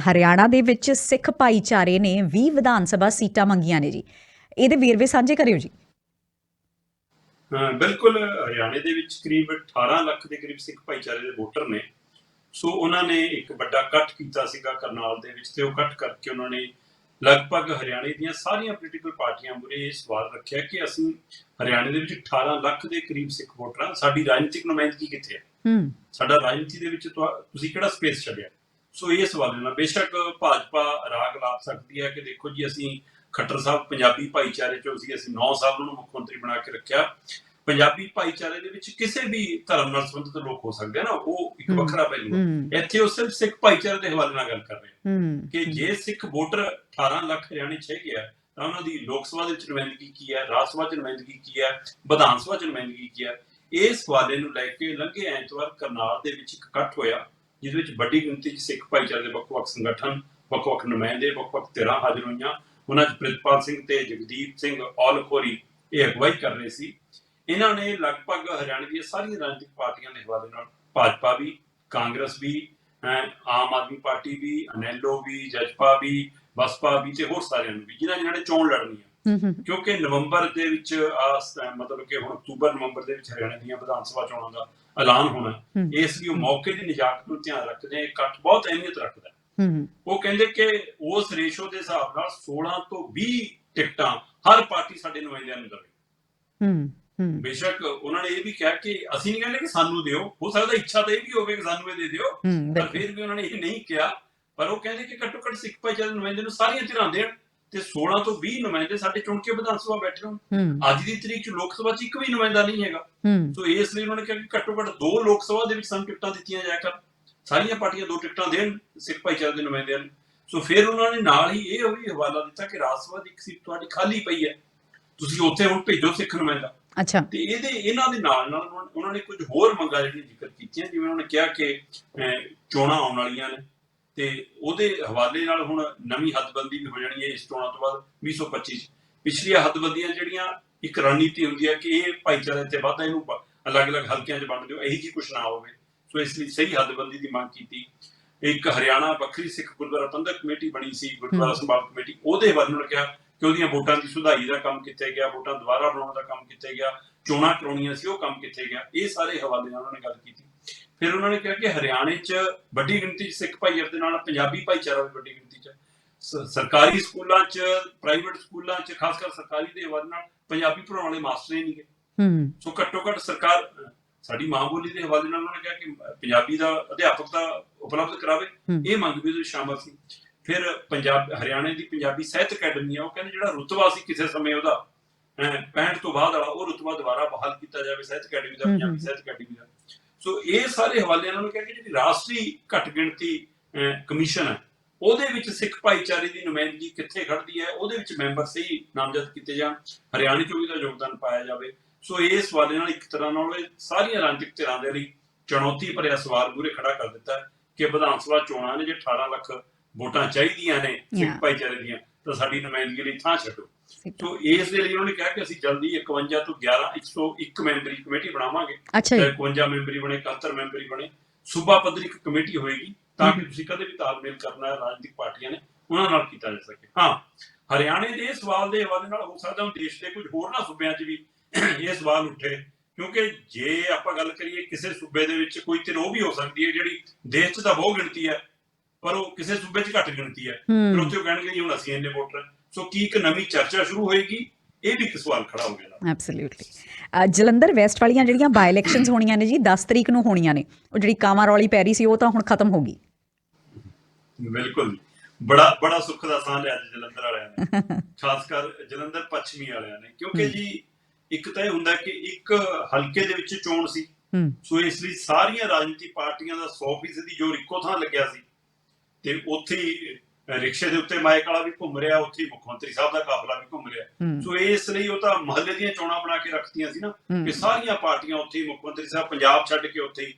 ਹਰਿਆਣਾ ਦੇ ਵਿੱਚ ਸਿੱਖ ਭਾਈਚਾਰੇ ਨੇ 20 ਵਿਧਾਨ ਸਭਾ ਸੀਟਾਂ ਮੰਗੀਆਂ ਨੇ ਜੀ। ਇਹਦੇ ਵੇਰਵੇ ਸਾਂਝੇ ਕਰਿਓ ਜੀ। ਬਿਲਕੁਲ ਹਰਿਆਣੇ ਦੇ ਵਿੱਚ ਕਰੀਬ 18 ਲੱਖ ਦੇ ਕਰੀਬ ਸਿੱਖ ਭਾਈਚਾਰੇ ਦੇ ਵੋਟਰ ਨੇ। ਸੋ ਉਹਨਾਂ ਨੇ ਇੱਕ ਵੱਡਾ ਇਕੱਠ ਕੀਤਾ ਸੀਗਾ ਕਰਨਾਲ ਦੇ ਵਿੱਚ ਤੇ ਉਹ ਇਕੱਠ ਕਰਕੇ ਉਹਨਾਂ ਨੇ ਲਗਭਗ ਹਰਿਆਣੇ ਦੀਆਂ ਸਾਰੀਆਂ ਪੋਲੀਟੀਕਲ ਪਾਰਟੀਆਂ ਮੁਰੇ ਇਹ ਸਵਾਲ ਰੱਖਿਆ ਕਿ ਅਸੀਂ ਹਰਿਆਣੇ ਦੇ ਵਿੱਚ 18 ਲੱਖ ਦੇ ਕਰੀਬ ਸਿੱਖ ਵੋਟਰ ਸਾਡੀ ਰਾਜਨੀਤਿਕ ਨੁਮਾਇੰਦਗੀ ਕਿੱਥੇ ਹੈ? ਹੂੰ। ਸਾਡਾ ਰਾਜਨੀਤੀ ਦੇ ਵਿੱਚ ਤੁਸੀਂ ਕਿਹੜਾ ਸਪੇਸ ਛੱਡਿਆ? ਸੋ ਇਹ ਸਵਾਲ ਨਾ ਬੇਸ਼ੱਕ ਭਾਜਪਾ ਰਾਗ ਲਾਪ ਸਕਦੀ ਹੈ ਕਿ ਦੇਖੋ ਜੀ ਅਸੀਂ ਖੱਟਰ ਸਾਹਿਬ ਪੰਜਾਬੀ ਭਾਈਚਾਰੇ ਚੋਂ ਸੀ ਅਸੀਂ 9 ਸਾਲ ਨੂੰ ਮੁੱਖ ਮੰਤਰੀ ਬਣਾ ਕੇ ਰੱਖਿਆ। ਪੰਜਾਬੀ ਭਾਈਚਾਰੇ ਦੇ ਵਿੱਚ ਕਿਸੇ ਵੀ ਧਰਮ ਨਾਲ ਸੰਬੰਧਿਤ ਲੋਕ ਹੋ ਸਕਦੇ ਆ ਨਾ ਉਹ ਇੱਕ ਵੱਖਰਾ ਪਹਿਲੂ ਹੈ। ਹੂੰ। ਇੱਥੇ ਉਹ ਸਿਰਫ ਸਿੱਖ ਭਾਈਚਾਰੇ ਦੇ ਹਵਾਲੇ ਨਾਲ ਗੱਲ ਕਰ ਰਹੇ ਹੂੰ ਕਿ ਜੇ ਸਿੱਖ ਵੋਟਰ 18 ਲੱਖ ਹਰਿਆਣੇ 'ਚ ਹੈਗੇ ਆ ਤਾਂ ਉਹਨਾਂ ਦੀ ਲੋਕ ਸਭਾ ਦੇ ਵਿੱਚ ਨੁਮਾਇੰਦਗੀ ਕੀ ਹੈ ਰਾਜ ਸਭਾ 'ਚ ਨੁਮਾਇੰਦਗੀ ਕੀ ਹੈ ਵਿਧਾਨ ਸਭਾ 'ਚ ਨੁਮਾਇੰਦਗੀ ਕੀ ਹੈ? ਇਸ ਸਵਾਲੇ ਨੂੰ ਲੈ ਕੇ ਲੰਘੇ ਐਤਵਾਰ ਕਰਨਾਲ ਦੇ ਵਿੱਚ ਇੱਕ ਇਕੱਠ ਹੋਇਆ। ਜਿਸ ਵਿੱਚ ਵੱਡੀ ਗਿਣਤੀ 'ਚ ਸਿੱਖ ਭਾਈਚਾਰੇ ਦੇ ਵੱਖ-ਵੱਖ ਸੰਗਠਨ, ਵੱਖ-ਵੱਖ ਨੁਮਾਇੰਦੇ, ਵੱਖ-ਵੱਖ ਧਿਰਾਂ ਹਾਜ਼ਰ ਹੋਈਆਂ। ਉਹਨਾਂ 'ਚ ਪ੍ਰਿਤਪਾਲ ਸਿੰਘ ਤੇ ਜਗਦੀਪ ਸਿੰਘ ਔਲਖੋਰੀ ਇਹ ਅਗਵਾਈ ਕਰ ਰਹੇ ਸੀ। ਇਹਨਾਂ ਨੇ ਲਗਭਗ ਹਰਿਆਣੇ ਦੀਆਂ ਸਾਰੀਆਂ ਰਾਜਨੀਤਿਕ ਪਾਰਟੀਆਂ ਦੇ ਹਵਾਲੇ ਨਾਲ ਭਾਜਪਾ ਵੀ, ਕਾਂਗਰਸ ਵੀ ਅਹ ਆਮ ਆਦਮੀ ਪਾਰਟੀ ਵੀ, ਅਨੈਲੋ ਵੀ, ਜਜਪਾ ਵੀ, ਬਸਪਾ ਵੀ ਤੇ ਹੋਰ ਸਾਰਿਆਂ ਨੂੰ ਵੀ, ਜਿਨ੍ਹਾਂ ਜਿਨ੍ਹਾਂ ਨੇ ਚੋਣ ਲੜਨੀ ਹੈ ਕਿਉਂਕਿ ਨਵੰਬਰ ਦੇ ਵਿੱਚ ਮਤਲਬ ਕਿ ਹੁਣ ਅਕਤੂਬਰ ਨਵੰਬਰ ਦੇ ਵਿੱਚ ਹਰਿਆਣਾ ਦੀਆਂ ਵਿਧਾਨ ਸਭਾ ਚੋਣਾਂ ਦਾ ਐਲਾਨ ਹੋਣਾ। ਇਸ ਲਈ ਉਹ ਮੌਕੇ ਦੀ ਨਿਜਾਤ ਨੂੰ ਧਿਆਨ ਰੱਖਦੇ ਇਕੱਠ ਬਹੁਤ ਅਹਿਮੀਅਤ ਰੱਖਦਾ ਉਹ ਕਹਿੰਦੇ ਕਿ ਉਸ ਰੇਸ਼ੋ ਦੇ ਹਿਸਾਬ ਨਾਲ 16 ਤੋਂ 20 ਟਿਕਟਾਂ ਹਰ ਪਾਰਟੀ ਸਾਡੇ ਨੁਮਾਇੰਦਿਆਂ ਨੂੰ ਦੇਵੇ ਬੇਸ਼ੱਕ ਉਹਨਾਂ ਨੇ ਇਹ ਵੀ ਕਿਹਾ ਕਿ ਅਸੀਂ ਨਹੀਂ ਕਹਿੰਦੇ ਕਿ ਸਾਨੂੰ ਦਿਓ। ਹੋ ਸਕਦਾ ਇੱਛਾ ਤਾਂ ਇਹ ਵੀ ਹੋਵੇ ਕਿ ਸਾਨੂੰ ਇਹ ਦੇ ਦਿਓ ਪਰ ਫਿਰ ਵੀ ਉਹਨਾਂ ਨੇ ਇਹ ਨਹੀਂ ਕਿਹਾ। ਪਰ ਉਹ ਕਹਿੰਦੇ ਕਿ ਘੱਟੋ ਘੱਟ ਸਿੱਖ ਭਾਈਚਾਰੇ ਨੁਮਾਇੰਦੇ ਨੂੰ ਸਾਰੀਆਂ ਧਿਰਾਂ ਦੇਣ। ਤੇ 16 ਤੋਂ 20 ਨੁਮਾਇੰਦੇ ਸਾਡੇ ਚੁਣ ਕੇ ਵਿਧਾਨ ਸਭਾ ਬੈਠੇ ਹੋਣ। ਹੂੰ। ਅੱਜ ਦੀ ਤਰੀਕ 'ਚ ਲੋਕ ਸਭਾ 'ਚ ਇੱਕ ਵੀ ਨੁਮਾਇੰਦਾ ਨਹੀਂ ਹੈਗਾ। ਸੋ ਇਸ ਲਈ ਉਹਨਾਂ ਨੇ ਕਿਹਾ ਕਿ ਘੱਟੋ ਘੱਟ ਦੋ ਲੋਕ ਸਭਾ ਦੇ ਵਿੱਚ ਸਾਨੂੰ ਟਿਕਟਾਂ ਦਿੱਤੀਆਂ ਜਾਇਆ ਕਰ ਸਾਰੀਆਂ ਪਾਰਟੀਆਂ ਦੋ ਟਿਕਟਾਂ ਦੇਣ ਸਿੱਖ ਭਾਈਚਾਰੇ ਦੇ ਨੁਮਾਇੰਦਿਆਂ ਨੂੰ। ਸੋ ਫਿਰ ਉਹਨਾਂ ਨੇ ਨਾਲ ਹੀ ਇਹ ਵੀ ਹਵਾਲਾ ਦਿੱਤਾ ਕਿ ਰਾਜ ਸਭਾ ਦੀ ਇੱਕ ਸੀਟ ਤੁਹਾਡੀ ਖਾਲੀ ਪਈ ਹੈ। ਤੁਸੀਂ ਉੱਥੇ ਹੁਣ ਭੇਜੋ ਸਿੱਖ ਨੁਮਾਇੰਦਾ। ਅੱਛਾ। ਤੇ ਇਹਦੇ ਇਹਨਾਂ ਦੇ ਨਾਲ ਨਾਲ ਉਹਨਾਂ- ਨੇ ਕੁਝ ਹੋਰ ਮੰਗਾਂ ਜਿਹੜੀਆਂ ਜ਼ਿਕਰ ਕੀਤੀਆਂ ਜਿਵੇਂ ਉਹਨਾਂ ਨੇ ਕਿਹਾ ਕਿ ਚੋਣਾਂ ਆਉਣ ਵਾਲੀਆਂ ਨੇ। ਤੇ ਉਹਦੇ ਹਵਾਲੇ ਨਾਲ ਹੁਣ ਨਵੀਂ ਹੱਦਬੰਦੀ ਵੀ ਹੋ ਜਾਣੀ ਹੈ ਇਸ ਚੋਣਾਂ ਤੋਂ ਬਾਅਦ 2025 ਚ। ਪਿਛਲੀਆਂ ਹੱਦਬੰਦੀਆਂ ਜਿਹੜੀਆਂ ਇੱਕ ਰਣਨੀਤੀ ਹੁੰਦੀ ਹੈ ਕਿ ਇਹ ਭਾਈਚਾਰੇ ਤੇ ਵਾਧਾ ਇਹਨੂੰ ਅਲੱਗ-ਅਲੱਗ ਹਲਕਿਆਂ 'ਚ ਵੰਡ ਦਿਓ ਇਹੀ ਜੀ ਕੁਝ ਨਾ ਹੋਵੇ। ਸੋ ਇਸ ਲਈ ਸਹੀ ਹੱਦਬੰਦੀ ਦੀ ਮੰਗ ਕੀਤੀ। ਇੱਕ ਹਰਿਆਣਾ ਵੱਖਰੀ ਸਿੱਖ ਗੁਰਦੁਆਰਾ ਪ੍ਰਬੰਧਕ ਕਮੇਟੀ ਬਣੀ ਸੀ ਗੁਰਦੁਆਰਾ। ਸੰਭਾਲ ਕਮੇਟੀ ਉਹਦੇ ਹਵਾਲੇ ਨਾਲ ਕਿਹਾ ਕਿ ਉਹਦੀਆਂ ਵੋਟਾਂ ਦੀ ਸੁਧਾਈ ਦਾ ਕੰਮ ਕਿੱਥੇ ਗਿਆ ਵੋਟਾਂ ਦੁਬਾਰਾ ਬਣਾਉਣ ਦਾ ਕੰਮ ਕਿੱਥੇ ਗਿਆ ਚੋਣਾਂ ਕਰਾਉਣੀਆਂ ਸੀ ਉਹ ਕੰਮ ਕਿੱਥੇ ਗਿਆ। ਇਹ ਸਾਰੇ ਹਵਾਲੇ ਨਾਲ ਉਹਨਾਂ ਨੇ ਗੱਲ ਕੀਤੀ। ਫਿਰ ਉਹਨਾਂ ਨੇ ਕਿਹਾ ਕਿ ਹਰਿਆਣੇ 'ਚ ਵੱਡੀ ਗਿਣਤੀ 'ਚ ਸਿੱਖ ਭਾਈਚਾਰੇ ਦੇ ਨਾਲ ਪੰਜਾਬੀ ਭਾਈਚਾਰਾ ਵੀ ਵੱਡੀ ਗਿਣਤੀ 'ਚ। ਸਰਕਾਰੀ ਸਕੂਲਾਂ 'ਚ ਪ੍ਰਾਈਵੇਟ ਸਕੂਲਾਂ 'ਚ ਖਾਸ ਕਰ ਸਰਕਾਰੀ ਦੇ ਹਵਾਲੇ ਨਾਲ ਪੰਜਾਬੀ ਪੜ੍ਹਾਉਣ ਵਾਲੇ ਮਾਸਟਰ ਹੀ ਨਹੀਂ ਗਏ। ਹੂੰ। ਸੋ ਘੱਟੋ ਘੱਟ ਸਰਕਾਰ ਸਾਡੀ ਮਾਂ ਬੋਲੀ ਦੇ ਹਵਾਲੇ ਨਾਲ ਉਹਨਾਂ ਨੇ ਕਿਹਾ ਕਿ ਪੰਜਾਬੀ ਦਾ ਅਧਿਆਪਕ ਦਾ ਉਪਲਬਧ ਕਰਾਵੇ। ਇਹ ਮੰਗ ਵੀ ਉਹਦੇ ਸ਼ਾਮਲ ਸੀ। ਫਿਰ ਪੰਜਾਬ ਹਰਿਆਣੇ ਦੀ ਪੰਜਾਬੀ ਸਾਹਿਤ ਅਕੈਡਮੀ ਆ ਉਹ ਕਹਿੰਦੇ ਜਿਹੜਾ ਰੁਤਬਾ ਸੀ ਕਿਸੇ ਸਮੇਂ ਉਹਦਾ ਅਹ, 65 ਤੋਂ ਬਾਅਦ ਵਾਲਾ ਉਹ ਰੁਤਬਾ ਦੁਬਾਰਾ ਬਹਾਲ ਕੀਤਾ ਜਾਵੇ ਸਾਹਿਤ ਅਕੈਡਮੀ ਦਾ ਪੰਜਾਬੀ। ਸਾਹਿਤ ਅਕੈਡਮੀ ਦਾ। ਸੋ ਇਹ ਸਾਰੇ ਹਵਾਲੇ ਇਹਨਾਂ ਨੂੰ ਕਿਹਾ ਕਿ ਜਿਹੜੀ ਰਾਸ਼ਟਰੀ ਘੱਟ ਗਿਣਤੀ ਕਮਿਸ਼ਨ ਹੈ ਉਹਦੇ ਵਿੱਚ ਸਿੱਖ ਭਾਈਚਾਰੇ ਦੀ ਨੁਮਾਇੰਦਗੀ ਕਿੱਥੇ ਖੜਦੀ ਹੈ ਉਹਦੇ ਵਿੱਚ ਮੈਂਬਰ ਸਹੀ ਨਾਮਜ਼ਦ ਕੀਤੇ ਜਾਣ ਹਰਿਆਣੇ ਚੋਂ ਵੀ ਦਾ ਯੋਗਦਾਨ ਪਾਇਆ ਜਾਵੇ ਸੋ ਇਸ ਸਵਾਲੇ ਨਾਲ ਇੱਕ ਤਰ੍ਹਾਂ ਨਾਲ ਇਹ ਸਾਰੀਆਂ ਰਾਜਨੀਤਿਕ ਧਿਰਾਂ ਦੇ ਲਈ ਚੁਣੌਤੀ ਭਰਿਆ ਸਵਾਲ ਮੂਰੇ ਖੜਾ ਕਰ ਦਿੱਤਾ ਕਿ ਵਿਧਾਨ ਸਭਾ ਚੋਣਾਂ ਨੇ ਜੇ 18 ਲੱਖ ਵੋਟਾਂ ਚਾਹੀਦੀਆਂ ਨੇ ਸਿੱਖ. ਭਾਈਚਾਰੇ ਦੀਆਂ ਤਾਂ ਸਾਡੀ ਨੁਮਾਇੰਦਗੀ ਲਈ ਥਾਂ ਛੱਡੋ। ਸੋ ਇਸ ਦੇ ਲਈ ਉਹਨਾਂ ਨੇ ਕਿਹਾ ਕਿ ਅਸੀਂ ਜਲਦੀ 51 ਤੋਂ 11 101 ਮੈਂਬਰੀ ਕਮੇਟੀ ਬਣਾਵਾਂਗੇ। ਚਾਹੇ 51 ਮੈਂਬਰੀ ਬਣੇ 71 ਮੈਂਬਰੀ ਬਣੇ। ਸੂਬਾ ਪੱਧਰੀ ਇੱਕ ਕਮੇਟੀ ਹੋਏਗੀ ਤਾਂ ਕਿ ਤੁਸੀਂ ਕਦੇ ਵੀ ਤਾਲਮੇਲ ਕਰਨਾ ਹੈ ਰਾਜਨੀਤਿਕ ਪਾਰਟੀਆਂ ਨੇ ਉਹਨਾਂ ਨਾਲ ਕੀਤਾ ਜਾ ਸਕੇ। ਹਾਂ ਹਰਿਆਣੇ ਦੇ ਸਵਾਲ ਦੇ ਹਵਾਲੇ ਨਾਲ ਹੋ ਸਕਦਾ ਹੁਣ ਦੇਸ਼ ਦੇ ਕੁਝ ਹੋਰ ਨਾ ਸੂਬਿਆਂ 'ਚ ਵੀ ਇਹ ਸਵਾਲ ਉੱਠੇ। ਕਿਉਂਕਿ ਜੇ ਆਪਾਂ ਗੱਲ ਕਰੀਏ ਕਿਸੇ ਸੂਬੇ ਦੇ ਵਿੱਚ ਕੋਈ ਧਿਰ ਉਹ ਵੀ ਹੋ ਸਕਦੀ ਹੈ ਜਿਹੜੀ ਦੇਸ਼ 'ਚ ਤਾਂ ਬਹੁਤ ਗਿਣਤੀ ਹੈ। ਪਰ ਉਹ ਕਿਸੇ ਸੂਬੇ 'ਚ ਘੱਟ ਗਿਣਤੀ ਹੈ। ਫਿਰ ਉੱਥੇ ਉਹ ਕਹਿਣਗੇ ਜੀ ਹੁਣ ਅਸੀਂ ਇੰਨੇ ਵੋਟਰ। ਸੋ ਕੀ ਇੱਕ ਨਵੀਂ ਚਰਚਾ ਸ਼ੁਰੂ ਹੋਏਗੀ ਇਹ ਵੀ ਇੱਕ ਸਵਾਲ ਖੜਾ ਹੋ ਗਿਆ ਐਬਸੋਲੂਟਲੀ ਜਲੰਧਰ ਵੈਸਟ ਵਾਲੀਆਂ ਜਿਹੜੀਆਂ ਬਾਈ ਇਲੈਕਸ਼ਨਸ ਹੋਣੀਆਂ ਨੇ ਜੀ 10 ਤਰੀਕ ਨੂੰ ਹੋਣੀਆਂ ਨੇ। ਉਹ ਜਿਹੜੀ ਕਾਮਾ ਰੌਲੀ ਪੈ ਰਹੀ ਸੀ ਉਹ ਤਾਂ ਹੁਣ ਖਤਮ ਹੋ ਗਈ। ਬਿਲਕੁਲ ਬੜਾ ਬੜਾ ਸੁੱਖ ਦਾ ਸਾਹ ਲਿਆ ਜਲੰਧਰ ਵਾਲਿਆਂ ਨੇ ਖਾਸ ਕਰ ਜਲੰਧਰ ਪੱਛਮੀ ਵਾਲਿਆਂ ਨੇ। ਕਿਉਂਕਿ। ਜੀ ਇੱਕ ਤਾਂ ਇਹ ਹੁੰਦਾ ਕਿ ਇੱਕ ਹਲਕੇ ਦੇ ਵਿੱਚ ਚੋਣ ਸੀ। ਸੋ ਇਸ ਲਈ ਸਾਰੀਆਂ ਰਾਜਨੀਤੀ ਪਾਰਟੀਆਂ ਦਾ 100% ਦੀ ਜੋ ਇੱਕੋ ਥਾਂ ਲੱਗਿਆ ਸੀ। ਤੇ ਉੱਥੇ ਰਿਕਸ਼ੇ ਦੇ ਉੱਤੇ ਮਾਈਕ ਵਾਲਾ ਵੀ ਘੁੰਮ ਰਿਹਾ ਉੱਥੇ ਮੁੱਖ ਮੰਤਰੀ ਸਾਹਿਬ ਦਾ ਕਾਫਲਾ ਵੀ ਘੁੰਮ ਰਿਹਾ। ਸੋ ਇਸ ਲਈ ਉਹ ਤਾਂ ਮਹੱਲੇ ਦੀਆਂ ਚੋਣਾਂ ਬਣਾ ਕੇ ਰੱਖਤੀਆਂ ਸੀ ਨਾ। ਕਿ ਸਾਰੀਆਂ ਪਾਰਟੀਆਂ ਉੱਥੇ ਮੁੱਖ ਮੰਤਰੀ ਸਾਹਿਬ ਪੰਜਾਬ ਛੱਡ ਕੇ ਉੱਥੇ ਹੀ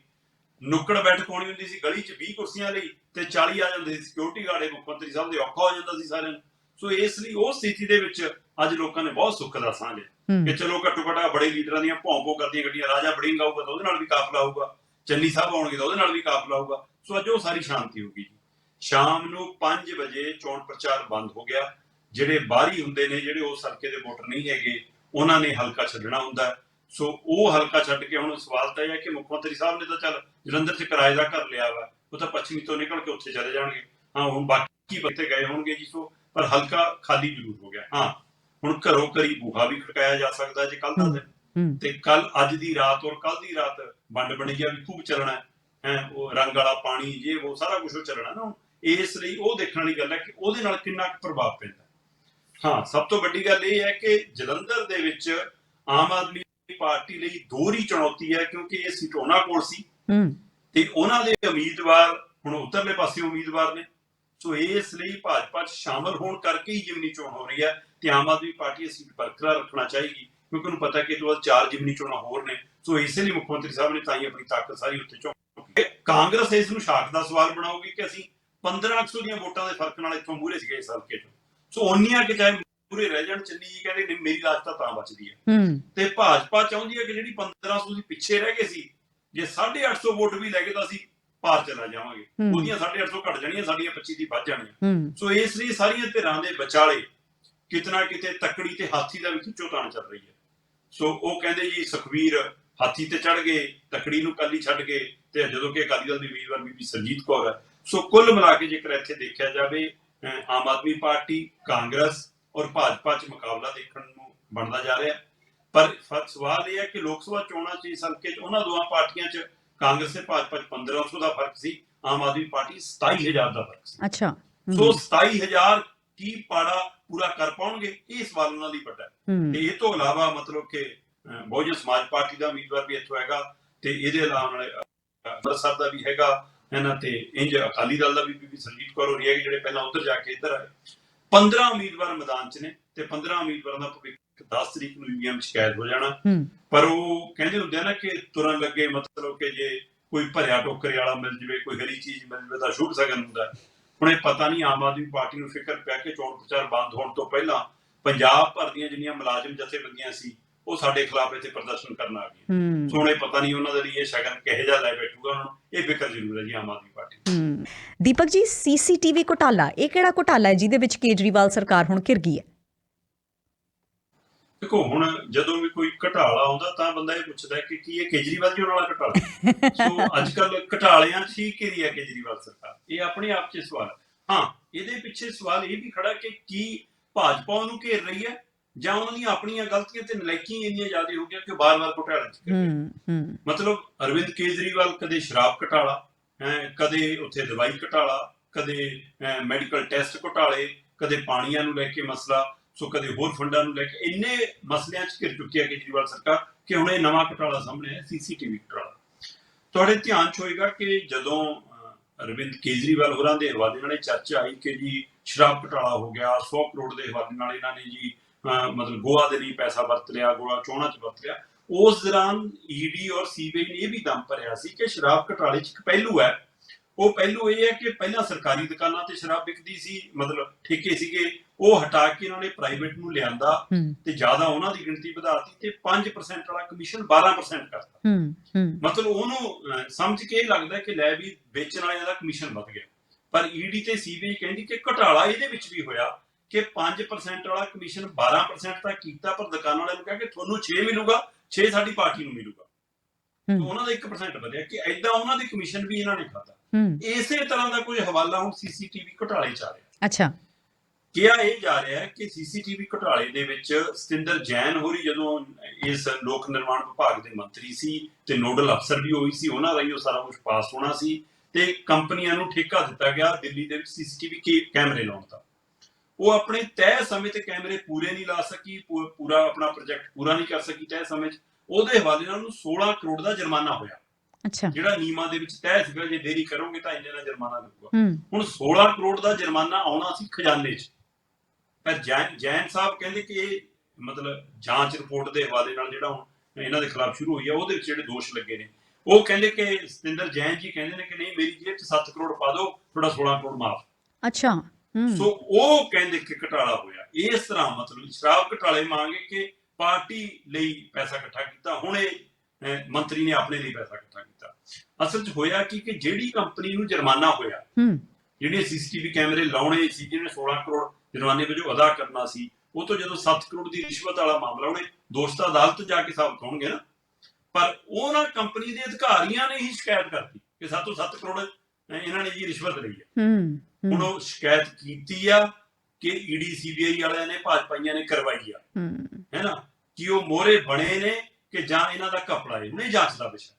ਨੁੱਕੜ ਬੈਠਕ ਹੋਣੀ ਹੁੰਦੀ ਸੀ ਗਲੀ 'ਚ 20 ਕੁਰਸੀਆਂ ਲਈ ਤੇ 40 ਆ ਜਾਂਦੇ ਸੀ ਸਿਕਿਉਰਿਟੀ ਗਾਰਡ ਮੁੱਖ ਮੰਤਰੀ ਸਾਹਿਬ ਦੇ ਔਖਾ ਹੋ ਜਾਂਦਾ ਸੀ ਸਾਰਿਆਂ ਨੂੰ। ਸੋ ਇਸ ਲਈ ਉਹ ਸਥਿਤੀ ਦੇ ਵਿੱਚ ਅੱਜ ਲੋਕਾਂ ਨੇ ਬਹੁਤ ਸੁੱਖ ਦਾ ਸਾਹ ਲਿਆ। ਹੂੰ। ਕਿ ਚਲੋ ਘੱਟੋ ਘੱਟ ਬੜੇ ਲੀਡਰਾਂ ਦੀਆਂ ਭੌਂ ਭੌਂ ਕਰਦੀਆਂ ਗੱਡੀਆਂ ਰਾਜਾ ਬੜਿੰਗ ਆਊਗਾ ਤਾਂ ਉਹਦੇ ਨਾਲ ਵੀ ਕਾਫਲਾ ਆਊਗਾ ਚੰਨੀ ਸਾਹਿਬ ਆਉਣਗੇ ਤਾਂ ਉਹਦੇ ਨਾਲ ਵੀ ਕਾਫਲਾ ਆਊਗਾ ਸੋ ਅੱਜ ਉਹ ਸਾਰੀ ਸ਼ਾਂਤੀ ਹੋ ਗਈ ਸ਼ਾਮ ਨੂੰ 5 ਵਜੇ ਚੋਣ ਪ੍ਰਚਾਰ ਬੰਦ ਹੋ ਗਿਆ। ਜਿਹੜੇ ਬਾਹਰੀ ਹੁੰਦੇ ਨੇ ਜਿਹੜੇ ਉਸ ਹਲਕੇ ਦੇ ਵੋਟਰ ਨਹੀਂ ਹੈਗੇ ਉਹਨਾਂ ਨੇ ਹਲਕਾ ਛੱਡਣਾ ਹੁੰਦਾ। ਸੋ ਉਹ ਹਲਕਾ ਛੱਡ ਕੇ ਹੁਣ ਸਵਾਲ ਤਾਂ ਇਹ ਹੈ ਕਿ ਮੁੱਖ ਮੰਤਰੀ ਸਾਹਿਬ ਨੇ ਤਾਂ ਚੱਲ ਜਲੰਧਰ 'ਚ ਕਿਰਾਏ ਦਾ ਘਰ ਲਿਆ ਵਾ ਉਹ ਤਾਂ ਪੱਛਮੀ ਤੋਂ ਨਿਕਲ ਕੇ ਉੱਥੇ ਚਲੇ ਜਾਣਗੇ। ਹਾਂ ਹੁਣ ਬਾਕੀ ਬੰਦੇ ਗਏ ਹੋਣਗੇ ਜੀ ਸੋ ਪਰ ਹਲਕਾ ਖਾਲੀ ਜ਼ਰੂਰ ਹੋ ਗਿਆ। ਹਾਂ ਹੁਣ ਘਰੋਂ ਘਰੀ ਬੂਹਾ ਵੀ ਖੜਕਾਇਆ ਜਾ ਸਕਦਾ ਜੇ ਕੱਲ ਦਾ ਦਿਨ। ਤੇ ਕੱਲ ਅੱਜ ਦੀ ਰਾਤ ਔਰ ਕੱਲ ਦੀ ਰਾਤ ਵੰਡ ਬਣੀਆ ਵੀ ਖੂਬ ਚੱਲਣਾ ਹੈ। ਹੈਂ, ਉਹ ਰੰਗ ਵਾਲਾ ਪਾਣੀ ਜੇ ਉਹ ਸਾਰਾ ਕੁਝ ਉਹ ਚੱਲਣਾ ਨਾ। ਇਸ ਲਈ ਉਹ ਦੇਖਣ ਵਾਲੀ ਗੱਲ ਹੈ ਕਿ ਉਹਦੇ ਨਾਲ ਕਿੰਨਾ ਕੁ ਪ੍ਰਭਾਵ ਪੈਂਦਾ ਹਾਂ। ਸਭ ਤੋਂ ਵੱਡੀ ਗੱਲ ਇਹ ਹੈ ਕਿ ਜਲੰਧਰ ਦੇ ਵਿੱਚ ਆਮ ਆਦਮੀ ਪਾਰਟੀ ਲਈ ਦੋਹਰੀ ਚੁਣੌਤੀ ਹੈ ਕਿਉਂਕਿ ਇਹ ਸੀਟ ਉਹਨਾਂ ਕੋਲ ਸੀ। ਤੇ ਉਹਨਾਂ ਦੇ ਉਮੀਦਵਾਰ ਹੁਣ ਉਧਰਲੇ ਪਾਸੇ ਉਮੀਦਵਾਰ ਨੇ। ਸੋ ਇਸ ਲਈ ਭਾਜਪਾ 'ਚ ਸ਼ਾਮਲ ਹੋਣ ਕਰਕੇ ਹੀ ਜਿਮਨੀ ਚੋਣ ਹੋ ਰਹੀ ਹੈ ਤੇ ਆਮ ਆਦਮੀ ਪਾਰਟੀ ਇਹ ਸੀਟ ਬਰਕਰਾਰ ਰੱਖਣਾ ਚਾਹੇਗੀ। ਕਿਉਂਕਿ ਉਹਨੂੰ ਪਤਾ ਕਿ ਇਹ ਤੋਂ ਬਾਅਦ ਚਾਰ ਜਿਮਨੀ ਚੋਣਾਂ ਹੋਰ ਨੇ। ਸੋ ਇਸੇ ਲਈ ਮੁੱਖ ਮੰਤਰੀ ਸਾਹਿਬ ਨੇ ਤਾਂ ਹੀ ਆਪਣੀ ਤਾਕਤ ਸਾਰੀ ਉੱਤੇ ਝੋਂਕੀ ਕਾਂਗਰਸ ਇਸ ਨੂੰ ਸ਼ਾਖ ਦਾ ਸਵਾਲ ਬਣਾਉਗੀ ਕਿ ਅਸੀਂ 1500 ਦੀਆਂ ਵੋਟਾਂ ਦੇ ਫ਼ਰਕ ਨਾਲ ਇੱਥੋਂ ਮੂਹਰੇ ਸੀਗੇ ਇਸ ਹਲਕੇ 'ਚ। ਸੋ ਉਹਨੀਆਂ ਕਿ ਚਾਹੇ ਮੂਹਰੇ ਰਹਿ ਜਾਣ ਚੰਨੀ ਜੀ ਕਹਿੰਦੇ ਮੇਰੀ ਰਾਜਤਾ ਤਾਂ ਬਚਦੀ ਹੈ। ਤੇ ਭਾਜਪਾ ਚਾਹੁੰਦੀ ਹੈ ਕਿ ਜਿਹੜੀ 1500 ਦੀ ਪਿੱਛੇ ਰਹਿ ਗਏ ਸੀ ਜੇ 850 ਵੋਟ ਵੀ ਲੈ ਗਏ ਤਾਂ ਅਸੀਂ ਪਾਰ ਚਲਾ ਜਾਵਾਂਗੇ। ਉਹਦੀਆਂ 850 ਘਟ ਜਾਣੀਆਂ ਸਾਡੀਆਂ 25 ਦੀ ਵੱਧ ਜਾਣੀਆਂ। ਸੋ ਇਸ ਲਈ ਸਾਰੀਆਂ ਧਿਰਾਂ ਦੇ ਵਿਚਾਲੇ ਕਿਤਨਾ ਕਿਤੇ ਤੱਕੜੀ ਤੇ ਹਾਥੀ ਦਾ ਵੀ ਖਿੱਚੋਤਾਣ ਚੱਲ ਰਹੀ ਹੈ। ਸੋ ਉਹ ਕਹਿੰਦੇ ਜੀ ਸੁਖਵੀਰ ਹਾਥੀ ਤੇ ਚੜ ਗਏ ਤੱਕੜੀ ਨੂੰ ਕੱਲੀ ਛੱਡ ਗਏ ਤੇ ਜਦੋਂ ਕਿ ਅਕਾਲੀ ਦਲ ਦੀ ਉਮੀਦਵਾਰ ਬੀਬੀ ਸਰਜੀਤ ਕੌਰ ਹੈ ਸੋ ਕੁੱਲ ਮਿਲਾ ਕੇ ਜੇਕਰ ਇੱਥੇ ਦੇਖਿਆ ਜਾਵੇ ਆਮ ਆਦਮੀ ਪਾਰਟੀ ਕਾਂਗਰਸ ਔਰ ਭਾਜਪਾ 'ਚ ਮੁਕਾਬਲਾ ਦੇਖਣ ਨੂੰ ਬਣਦਾ ਜਾ ਰਿਹਾ। ਪਰ ਫ਼ਰਕ ਸਵਾਲ ਇਹ ਹੈ ਕਿ ਲੋਕ ਸਭਾ ਚੋਣਾਂ 'ਚ ਇਸ ਹਲਕੇ 'ਚ ਉਹਨਾਂ ਦੋਹਾਂ ਪਾਰਟੀਆਂ 'ਚ ਕਾਂਗਰਸ ਤੇ ਭਾਜਪਾ 'ਚ 1500 ਦਾ ਫ਼ਰਕ ਸੀ ਆਮ ਆਦਮੀ ਪਾਰਟੀ 27000 ਦਾ ਫ਼ਰਕ ਸੀ। ਅੱਛਾ ਸੋ 27000 ਕੀ ਪਾੜਾ ਪੂਰਾ ਕਰ ਪਾਉਣਗੇ ਇਹ ਸਵਾਲ ਉਹਨਾਂ ਲਈ ਵੱਡਾ ਹੈ। ਤੇ ਇਹ ਤੋਂ ਇਲਾਵਾ ਮਤਲਬ ਕਿ ਬਹੁਜਨ ਸਮਾਜ ਪਾਰਟੀ ਦਾ ਉਮੀਦਵਾਰ ਵੀ ਇੱਥੋਂ ਹੈਗਾ ਤੇ ਇਹਦੇ ਇਲਾਵਾ ਅੰਮ੍ਰਿਤਸਰ ਦਾ ਵੀ ਹੈਗਾ। ਇਹਨਾਂ ਤੇ ਇੰਜ ਅਕਾਲੀ ਦਲ ਦਾ ਵੀ ਬੀਬੀ ਸਰਜੀਤ ਕੌਰ ਹੋ ਰਹੀ ਹੈ ਜਿਹੜੇ ਪਹਿਲਾਂ ਉੱਧਰ ਜਾ ਕੇ ਇੱਧਰ ਆਏ। 15 ਉਮੀਦਵਾਰ ਮੈਦਾਨ 'ਚ ਨੇ ਤੇ 15 ਉਮੀਦਵਾਰਾਂ ਦਾ ਭਵਿੱਖ 10 ਤਰੀਕ ਨੂੰ ਈਵੀਐਮ ਸ਼ਿਕਾਇਤ ਹੋ ਜਾਣਾ। ਪਰ ਉਹ ਕਹਿੰਦੇ ਹੁੰਦੇ ਆ ਨਾ ਕਿ ਤੁਰਨ ਲੱਗੇ ਮਤਲਬ ਕਿ ਜੇ ਕੋਈ ਭਰਿਆ ਟੋਕਰੇ ਵਾਲਾ ਮਿਲ ਜਵੇ ਕੋਈ ਹਰੀ ਚੀਜ਼ ਮਿਲ ਜਵੇ ਤਾਂ ਸ਼ੁਭ ਸਗਨ ਹੁੰਦਾ। ਹੁਣ ਇਹ ਪਤਾ ਨਹੀਂ ਆਮ ਆਦਮੀ ਪਾਰਟੀ ਨੂੰ ਫਿਕਰ ਪਿਆ ਕਿ ਚੋਣ ਪ੍ਰਚਾਰ ਬੰਦ ਹੋਣ ਤੋਂ ਪਹਿਲਾਂ ਪੰਜਾਬ ਭਰ ਦੀਆਂ ਜਿੰਨੀਆਂ ਮੁਲਾਜ਼ਮ ਜਥੇਬੰਦੀਆਂ ਸੀ ਉਹ ਸਾਡੇ ਖਿਲਾਫ ਇੱਥੇ ਪ੍ਰਦਰਸ਼ਨ ਕਰਨ ਆ ਗਈਆਂ। ਹੂੰ। ਸੋ ਹੁਣ ਇਹ ਪਤਾ ਨਹੀਂ ਉਹਨਾਂ ਦੇ ਲਈ ਇਹ ਸ਼ਗਨ ਕਿਹੋ ਜਿਹਾ ਲੈ ਬੈਠੂਗਾ ਉਹਨਾਂ ਨੂੰ ਇਹ ਫਿਕਰ ਜ਼ਰੂਰ ਹੈ ਜੀ ਆਮ ਆਦਮੀ ਪਾਰਟੀ ਦੀਪਕ ਜੀ ਸੀਸੀਟੀਵੀ ਘੁਟਾਲਾ ਇਹ ਕਿਹੜਾ ਘੁਟਾਲਾ ਹੈ ਜਿਹਦੇ ਵਿੱਚ ਕੇਜਰੀਵਾਲ ਸਰਕਾਰ ਹੁਣ ਘਿਰ ਗਈ ਹੈ? ਦੇਖੋ ਹੁਣ ਜਦੋਂ ਵੀ ਕੋਈ ਘਟਾਲਾ ਆਉਂਦਾ ਤਾਂ ਬੰਦਾ ਇਹ ਪੁੱਛਦਾ ਕਿ ਕੀ ਇਹ ਕੇਜਰੀਵਾਲ ਜੀ ਉਹਨਾਂ ਵਾਲਾ ਘਟਾਲਾ? ਸੋ ਅੱਜ ਕੱਲ ਘਟਾਲਿਆਂ 'ਚ ਹੀ ਘਿਰੀ ਹੈ ਕੇਜਰੀਵਾਲ ਸਰਕਾਰ। ਇਹ ਆਪਣੇ ਆਪ 'ਚ ਸਵਾਲ ਹੈ। ਹਾਂ ਇਹਦੇ ਪਿੱਛੇ ਸਵਾਲ ਇਹ ਵੀ ਖੜਾ ਕਿ ਕੀ ਭਾਜਪਾ ਉਹਨੂੰ ਘੇਰ ਰਹੀ ਹੈ? ਜਾਂ ਉਹਨਾਂ ਦੀਆਂ ਆਪਣੀਆਂ ਗਲਤੀਆਂ ਤੇ ਨਲਾਇਕੀਆਂ ਇੰਨੀਆਂ ਜ਼ਿਆਦਾ ਹੋ ਗਈਆਂ ਕਿ ਬਾਰ-ਬਾਰ ਘੁਟਾਲੇ 'ਚ ਮਤਲਬ ਅਰਵਿੰਦ ਕੇਜਰੀਵਾਲ ਕਦੇ ਸ਼ਰਾਬ ਘਟਾਲਾ ਹੈ ਕਦੇ ਉੱਥੇ ਦਵਾਈ ਘਟਾਲਾ ਕਦੇ ਮੈਡੀਕਲ ਟੈਸਟ ਘਟਾਲੇ ਕਦੇ ਪਾਣੀਆਂ ਨੂੰ ਲੈ ਕੇ ਮਸਲਾ ਸੋ ਕਦੇ ਹੋਰ ਫੰਡਾਂ ਨੂੰ ਲੈ ਕੇ ਇੰਨੇ ਮਸਲਿਆਂ 'ਚ ਘਿਰ ਚੁੱਕੀ ਹੈ ਕੇਜਰੀਵਾਲ ਸਰਕਾਰ ਕਿ ਹੁਣ ਇਹ ਨਵਾਂ ਘਟਾਲਾ ਸਾਹਮਣੇ ਆਇਆ ਸੀਸੀਟੀਵੀ ਘਟਾਲਾ। ਤੁਹਾਡੇ ਧਿਆਨ 'ਚ ਹੋਏਗਾ ਕਿ ਜਦੋਂ ਅਰਵਿੰਦ ਕੇਜਰੀਵਾਲ ਹੋਰਾਂ ਦੇ ਹਵਾਲੇ ਨਾਲ ਚਰਚਾ ਆਈ ਕਿ ਜੀ ਸ਼ਰਾਬ ਘਟਾਲਾ ਹੋ ਗਿਆ 100 ਕਰੋੜ ਦੇ ਹਵਾਲੇ ਨਾਲ ਇਹਨਾਂ ਨੇ ਜੀ ਮਤਲਬ ਗੋਆ ਦੇ ਲਈ ਪੈਸਾ ਵਰਤ ਲਿਆ ਗੋਆ ਚੋਣਾਂ 'ਚ ਵਰਤ ਲਿਆ। ਉਸ ਦੌਰਾਨ ਈਡੀ ਔਰ ਸੀਬੀਆਈ ਨੇ ਇਹ ਵੀ ਦਮ ਭਰਿਆ ਸੀ ਕਿ ਸ਼ਰਾਬ ਘਟਾਲੇ 'ਚ ਇੱਕ ਪਹਿਲੂ ਹੈ। ਉਹ ਪਹਿਲੂ ਇਹ ਹੈ ਕਿ ਪਹਿਲਾਂ ਸਰਕਾਰੀ ਦੁਕਾਨਾਂ ਤੇ ਸ਼ਰਾਬ ਵਿਕਦੀ ਸੀ ਮਤਲਬ ਠੇਕੇ ਸੀਗੇ। ਉਹ ਹਟਾ ਕੇ ਇਹਨਾਂ ਨੇ ਪ੍ਰਾਈਵੇਟ ਨੂੰ ਲਿਆਂਦਾ ਤੇ ਜ਼ਿਆਦਾ ਉਹਨਾਂ ਦੀ ਗਿਣਤੀ ਵਧਾਤੀ ਤੇ 5% ਵਾਲਾ ਕਮਿਸ਼ਨ 12% ਕਰਤਾ। ਹੂੰ ਹੂੰ। ਮਤਲਬ ਉਹਨੂੰ ਸਮਝ ਕੇ ਇਹ ਲੱਗਦਾ ਕਿ ਲੈ ਵੀ ਵੇਚਣ ਵਾਲਿਆਂ ਦਾ ਕਮਿਸ਼ਨ ਵੱਧ ਗਿਆ। ਪਰ ਈਡੀ ਤੇ ਸੀਬੀਆਈ ਕਹਿੰਦੀ ਕਿ ਘਟਾਲਾ ਇਹਦੇ ਵਿੱਚ ਵੀ ਹੋਇਆ ਕਿ 5% ਵਾਲਾ ਕਮਿਸ਼ਨ 12% ਤੱਕ ਕੀਤਾ ਪਰ ਦੁਕਾਨ ਵਾਲਿਆਂ ਨੂੰ ਕਿਹਾ ਕਿ ਤੁਹਾਨੂੰ 6 ਮਿਲੂਗਾ 6 ਸਾਡੀ ਪਾਰਟੀ ਨੂੰ ਮਿਲੂਗਾ। ਤੇ ਉਹਨਾਂ ਦਾ 1% ਵਧਿਆ ਕਿ ਐਦਾਂ ਉਹਨਾਂ ਦੇ ਕਮਿਸ਼ਨ ਵੀ ਇਹਨਾਂ ਨੇ ਖਾਦਾ ਇਸੇ ਤਰ੍ਹਾਂ ਦਾ ਕੋਈ ਹਵਾਲਾ ਹੁਣ ਸੀਸੀਟੀਵੀ ਘੁਟਾਲੇ ਚ ਆ ਰਿਹਾ। ਅੱਛਾ। ਕਿਹਾ ਇਹ ਜਾ ਰਿਹਾ ਹੈ ਕਿ ਸੀਸੀਟੀਵੀ ਘੁਟਾਲੇ ਦੇ ਵਿੱਚ ਸਤਿੰਦਰ ਜੈਨ ਹੋਰੀ ਜਦੋਂ ਇਸ ਲੋਕ ਨਿਰਮਾਣ ਵਿਭਾਗ ਦੇ ਮੰਤਰੀ ਸੀ ਤੇ ਨੋਡਲ ਅਫਸਰ ਵੀ ਹੋਈ ਸੀ ਉਹਨਾਂ ਰਾਹੀਂ ਉਹ ਸਾਰਾ ਕੁਝ ਪਾਸ ਹੋਣਾ ਸੀ ਤੇ ਕੰਪਨੀਆਂ ਨੂੰ ਠੇਕਾ ਦਿੱਤਾ ਗਿਆ ਦਿੱਲੀ ਦੇ ਵਿੱਚ ਸੀਸੀਟੀਵੀ ਕੈਮਰੇ ਲਾਉਣ ਦਾ। ਉਹ ਆਪਣੇ ਤੈਅ ਸਮੇਂ ਤੇ ਕੈਮਰੇ ਪੂਰੇ ਨਹੀਂ ਲਾ ਸਕੀ ਪੂਰਾ ਆਪਣਾ ਪ੍ਰੋਜੈਕਟ ਪੂਰਾ ਨਹੀਂ ਕਰ ਸਕੀ ਤੈਅ ਸਮੇਂ 'ਚ ਉਹਦੇ ਹਵਾਲੇ ਨਾਲ ਉਹਨੂੰ 16 ਕਰੋੜ ਦਾ ਜੁਰਮਾਨਾ ਹੋਇਆ। ਅੱਛਾ। ਜਿਹੜਾ ਨੀਮਾ ਦੇ ਵਿੱਚ ਤੈਅ ਸੀਗਾ ਜੇ ਦੇਰੀ ਕਰੋਗੇ ਤਾਂ ਇੰਨੇ ਦਾ ਜੁਰਮਾਨਾ ਲੱਗੂਗਾ। ਹੁਣ 16 ਕਰੋੜ ਦਾ ਜੁਰਮਾਨਾ ਆਉਣਾ ਸੀ ਖਜ਼ਾਨੇ 'ਚ। ਪਰ ਜੈਨ ਸਾਹਿਬ ਕਹਿੰਦੇ ਕਿ ਇਹ ਮਤਲਬ ਜਾਂਚ ਰਿਪੋਰਟ ਦੇ ਹਵਾਲੇ ਨਾਲ ਜਿਹੜਾ ਹੁਣ ਇਹਨਾਂ ਦੇ ਖਿਲਾਫ ਸ਼ੁਰੂ ਹੋਈ ਆ ਉਹਦੇ ਵਿੱਚ ਜਿਹੜੇ ਦੋਸ਼ ਲੱਗੇ ਨੇ। ਉਹ ਕਹਿੰਦੇ ਕਿ ਸਤਿੰਦਰ ਜੈਨ ਜੀ ਕਹਿੰਦੇ ਨੇ ਕਿ ਨਹੀਂ ਮੇਰੀ ਜੇਬ 'ਚ 7 ਕਰੋੜ ਪਾ ਦਿਓ ਤੁਹਾਡਾ 16 ਕਰੋੜ ਮਾਫ। ਅੱਛਾ। ਸੋ ਉਹ ਕਹਿੰਦੇ ਕਿ ਘਟਾਲਾ ਹੋਇਆ। ਇਸ ਤਰ੍ਹਾਂ ਮਤਲਬ ਸ਼ਰਾਬ ਘਟਾਲੇ ਮੰਗੇ ਕਿ ਪਾਰਟੀ ਲਈ ਪੈਸਾ ਇਕੱਠਾ ਕੀਤਾ। ਹੁਣ ਇਹ ਮੰਤਰੀ ਨੇ ਆਪਣੇ ਲਈ ਪੈਸਾ ਇਕੱਠਾ ਕੀਤਾ। ਅਸਲ 'ਚ ਹੋਇਆ ਕੀ ਕਿ ਜਿਹੜੀ ਕੰਪਨੀ ਨੂੰ ਜੁਰਮਾਨਾ ਹੋਇਆ ਜਿਹੜੇ ਸੀਸੀਟੀਵੀ ਕੈਮਰੇ ਲਾਉਣੇ ਸੀ ਜਿਹਨੇ 16 ਕਰੋੜ ਜੁਰਮਾਨੇ ਵਜੋਂ ਅਦਾ ਕਰਨਾ ਸੀ ਉਹ ਤੋਂ ਜਦੋਂ 7 ਕਰੋੜ ਦੀ ਰਿਸ਼ਵਤ ਵਾਲਾ ਮਾਮਲਾ ਉਹਨੇ ਦੋਸ਼ ਤਾਂ ਅਦਾਲਤ ਜਾ ਕੇ ਸਾਬਤ ਹੋਣਗੇ ਨਾ। ਪਰ ਉਹਨਾਂ ਕੰਪਨੀ ਦੇ ਅਧਿਕਾਰੀਆਂ ਨੇ ਹੀ ਸ਼ਿਕਾਇਤ ਕਰਤੀ ਕਿ ਸਾਤੋਂ 7 ਕਰੋੜ ਇਹਨਾਂ ਨੇ ਜੀ ਰਿਸ਼ਵਤ ਲਈ ਹੈ। ਹੂੰ ਹੁਣ ਉਹ ਸ਼ਿਕਾਇਤ ਕੀਤੀ ਆ ਕਿ ਈਡੀ ਸੀਬੀਆਈ ਵਾਲਿਆਂ ਨੇ ਭਾਜਪਾਈਆਂ ਨੇ ਕਰਵਾਈ ਆ। ਹੂੰ। ਹੈਨਾ ਕਿ ਉਹ ਮੋਰੇ ਬਣੇ ਨੇ ਕਿ ਜਾਂ ਇਹਨਾਂ ਦਾ ਕਪੜਾ ਹੈ ਉਹਨੇ ਜਾਂਚ ਦਾ ਵਿਸ਼ਾ।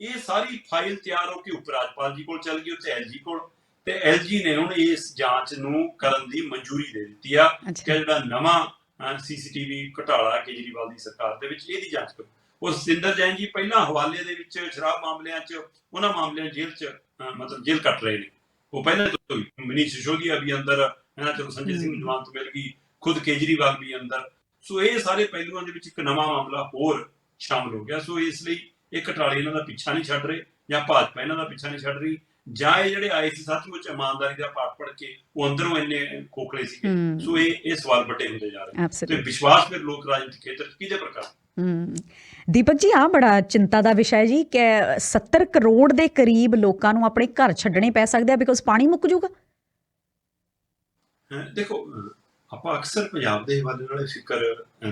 ਇਹ ਸਾਰੀ ਫਾਈਲ ਤਿਆਰ ਹੋ ਕੇ ਉਪ ਰਾਜਪਾਲ ਜੀ ਕੋਲ ਚੱਲ ਗਈ ਉੱਥੇ ਐਲਜੀ ਕੋਲ। ਤੇ ਐਲਜੀ ਨੇ ਹੁਣ ਇਸ ਜਾਂਚ ਨੂੰ ਕਰਨ ਦੀ ਮਨਜ਼ੂਰੀ ਦੇ ਦਿੱਤੀ ਆ ਕਿ ਜਿਹੜਾ ਨਵਾਂ ਸੀਸੀਟੀਵੀ ਘਟਾਲਾ ਕੇਜਰੀਵਾਲ ਦੀ ਸਰਕਾਰ ਦੇ ਵਿੱਚ ਇਹਦੀ ਜਾਂਚ ਕਰੋ। ਉਹ ਸਤਿੰਦਰ ਜੈਨ ਜੀ ਪਹਿਲਾਂ ਹਵਾਲੇ ਦੇ ਵਿੱਚ ਸ਼ਰਾਬ ਮਾਮਲਿਆਂ 'ਚ ਉਹਨਾਂ ਮਾਮਲਿਆਂ ਜੇਲ੍ਹ 'ਚ ਮਤਲਬ ਜੇਲ੍ਹ ਕੱਟ ਰਹੇ ਨੇ। ਉਹ ਪਹਿਲਾਂ ਤੋਂ ਹੀ ਮਨੀਸ਼ ਸਿਸੋਦੀਆ ਵੀ ਅੰਦਰ ਹੈ ਨਾ ਚਲੋ ਸੰਜੇ ਸਿੰਘ ਜ਼ਮਾਨਤ ਮਿਲ ਗਈ ਖੁਦ ਕੇਜਰੀਵਾਲ ਵੀ ਅੰਦਰ। ਸੋ ਇਹ ਸਾਰੇ ਪਹਿਲੂਆਂ ਦੇ ਵਿੱਚ ਇੱਕ ਨਵਾਂ ਮਾਮਲਾ ਹੋਰ ਸ਼ਾਮਲ ਹੋ ਗਿਆ। ਸੋ ਇਸ ਲਈ ਇਹ ਘਟਾਲੇ ਇਹਨਾਂ ਦਾ ਪਿੱਛਾ ਨਹੀਂ ਛੱਡ ਰਹੇ ਜਾਂ ਭਾਜਪਾ ਇਹਨਾਂ ਦਾ ਪਿੱਛਾ ਨਹੀਂ ਛੱਡ ਰਹੀ ਜਾਂ ਇਹ ਜਿਹੜੇ ਆਏ ਸੀ ਸੱਚਮੁੱਚ ਇਮਾਨਦਾਰੀ ਦਾ ਪਾਠ ਪੜ੍ਹ ਕੇ ਉਹ ਅੰਦਰੋਂ ਇੰਨੇ ਖੋਖਲੇ ਸੀਗੇ। ਹੂੰ। ਸੋ ਇਹ ਇਹ ਸਵਾਲ ਵੱਡੇ ਹੁੰਦੇ ਜਾ ਰਹੇ ਤੇ ਵਿਸ਼ਵਾਸ ਫਿਰ ਲੋਕ ਰਾਜਨੀਤਿਕ ਖੇਤਰ ਕਿਹਦੇ ਪ੍ਰਕਾਰ ਹਮ ਦੀਪਕ ਜੀ ਆ ਬੜਾ ਚਿੰਤਾ ਦਾ ਵਿਸ਼ਾ ਹੈ ਜੀ ਕਿ 70 ਕਰੋੜ ਦੇ ਕਰੀਬ ਲੋਕਾਂ ਨੂੰ ਆਪਣੇ ਘਰ ਛੱਡਣੇ ਪੈ ਸਕਦੇ ਆ ਬਿਕੋਜ਼ ਪਾਣੀ ਮੁੱਕ ਜਾਊਗਾ। ਹੈਂ, ਦੇਖੋ ਆਪਾਂ ਅਕਸਰ ਪੰਜਾਬ ਦੇ ਹਵਾਲੇ ਨਾਲ ਫਿਕਰ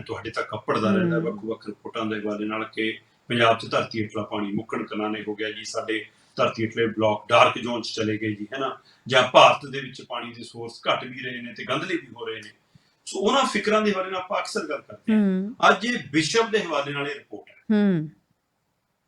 ਤੁਹਾਡੇ ਤੱਕ ਅੱਪੜਦਾ ਰਹਿੰਦਾ। ਵੱਖ ਵੱਖ ਰਿਪੋਰਟਾਂ ਦੇ ਹਵਾਲੇ ਨਾਲ ਕਿ ਪੰਜਾਬ 'ਚ ਧਰਤੀ ਹੇਠਲਾ ਪਾਣੀ ਮੁੱਕਣ ਕਨਾਨੇ ਹੋ ਗਿਆ ਜੀ ਸਾਡੇ ਧਰਤੀ ਹੇਠਲੇ ਬਲਾਕ ਡਾਰਕ ਜ਼ੋਨ 'ਚ ਚਲੇ ਗਏ ਜੀ ਹੈਨਾ? ਜਾਂ ਭਾਰਤ ਦੇ ਵਿੱਚ ਪਾਣੀ ਦੇ ਸੋਰਸ ਘਟ ਵੀ ਰਹੇ ਨੇ ਤੇ ਗੰਧਲੇ ਵੀ ਹੋ ਰਹੇ ਨੇ। ਸੋ ਉਹਨਾਂ ਫਿਕਰਾਂ ਦੇ ਹਵਾਲੇ ਨਾਲ ਆਪਾਂ ਅਕਸਰ ਗੱਲ ਕਰਦੇ ਹਾਂ। ਅੱਜ ਇਹ ਵਿਸ਼ਵ ਦੇ ਹਵਾਲੇ ਨਾਲ ਇਹ ਰਿਪੋਰਟ ਹੈ।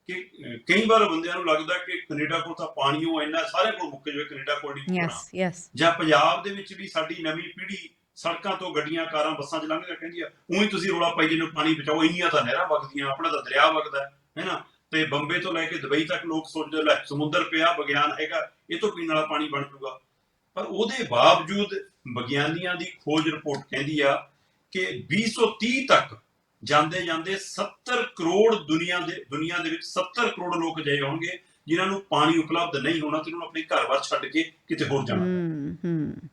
ਕਿ ਕਈ ਵਾਰ ਬੰਦਿਆਂ ਨੂੰ ਲੱਗਦਾ ਕਿ ਕੈਨੇਡਾ ਕੋਲ ਤਾਂ ਪਾਣੀ ਉਹ ਇੰਨਾ ਸਾਰੇ ਕੋਲ ਮੁੱਕ ਜਾਵੇ ਕੈਨੇਡਾ ਕੋਲ ਨਹੀਂ ਮੁੱਕਣਾ ਯੈਸ ਯੈਸ ਜਾਂ ਪੰਜਾਬ ਦੇ ਵਿੱਚ ਵੀ ਸਾਡੀ ਨਵੀਂ ਪੀੜ੍ਹੀ ਸੜਕਾਂ ਤੋਂ ਗੱਡੀਆਂ ਕਾਰਾਂ ਬੱਸਾਂ ਚ ਲੰਘਦਾ ਕਹਿੰਦੀ ਆ ਉਹੀ ਤੁਸੀਂ ਰੋਲਾ ਪਾਈ ਜਿਹਨੂੰ ਪਾਣੀ ਬਚਾਓ ਇੰਨੀਆਂ ਤਾਂ ਨਹਿਰਾਂ ਵਗਦੀਆਂ ਆਪਣਾ ਤਾਂ ਦਰਿਆ ਵਗਦਾ ਹੈ ਨਾ? ਤੇ ਬੰਬੇ ਤੋਂ ਲੈ ਕੇ ਦੁਬਈ ਤੱਕ ਲੋਕ ਸੋਚਦੇ ਲੈ ਸਮੁੰਦਰ ਪਿਆ ਵਿਗਿਆਨ ਹੈਗਾ ਇਹ ਤੋਂ ਪੀਣ ਵਾਲਾ ਪਾਣੀ ਬਣ ਜੂਗਾ ਪਰ ਉਹਦੇ ਬਾਵਜੂਦ ਵਿਗਿਆਨੀਆਂ ਦੀ ਖੋਜ ਰਿਪੋਰਟ ਕਹਿੰਦੀ ਆ ਕਿ 2030 ਤੱਕ ਜਾਂਦੇ ਜਾਂਦੇ 70 ਕਰੋੜ ਦੁਨੀਆ ਦੇ ਦੁਨੀਆ ਦੇ ਵਿੱਚ 70 ਕਰੋੜ ਲੋਕ ਅਜਿਹੇ ਹੋਣਗੇ ਜਿਨ੍ਹਾਂ ਨੂੰ ਪਾਣੀ ਉਪਲਬਧ ਨਹੀਂ ਹੋਣਾ ਤੇ ਉਹਨਾਂ ਨੂੰ ਆਪਣੇ ਘਰ-ਬਾਰ ਛੱਡ ਕੇ ਕਿਤੇ ਹੋਰ ਜਾਣਾ। ਹਮ ਹਮ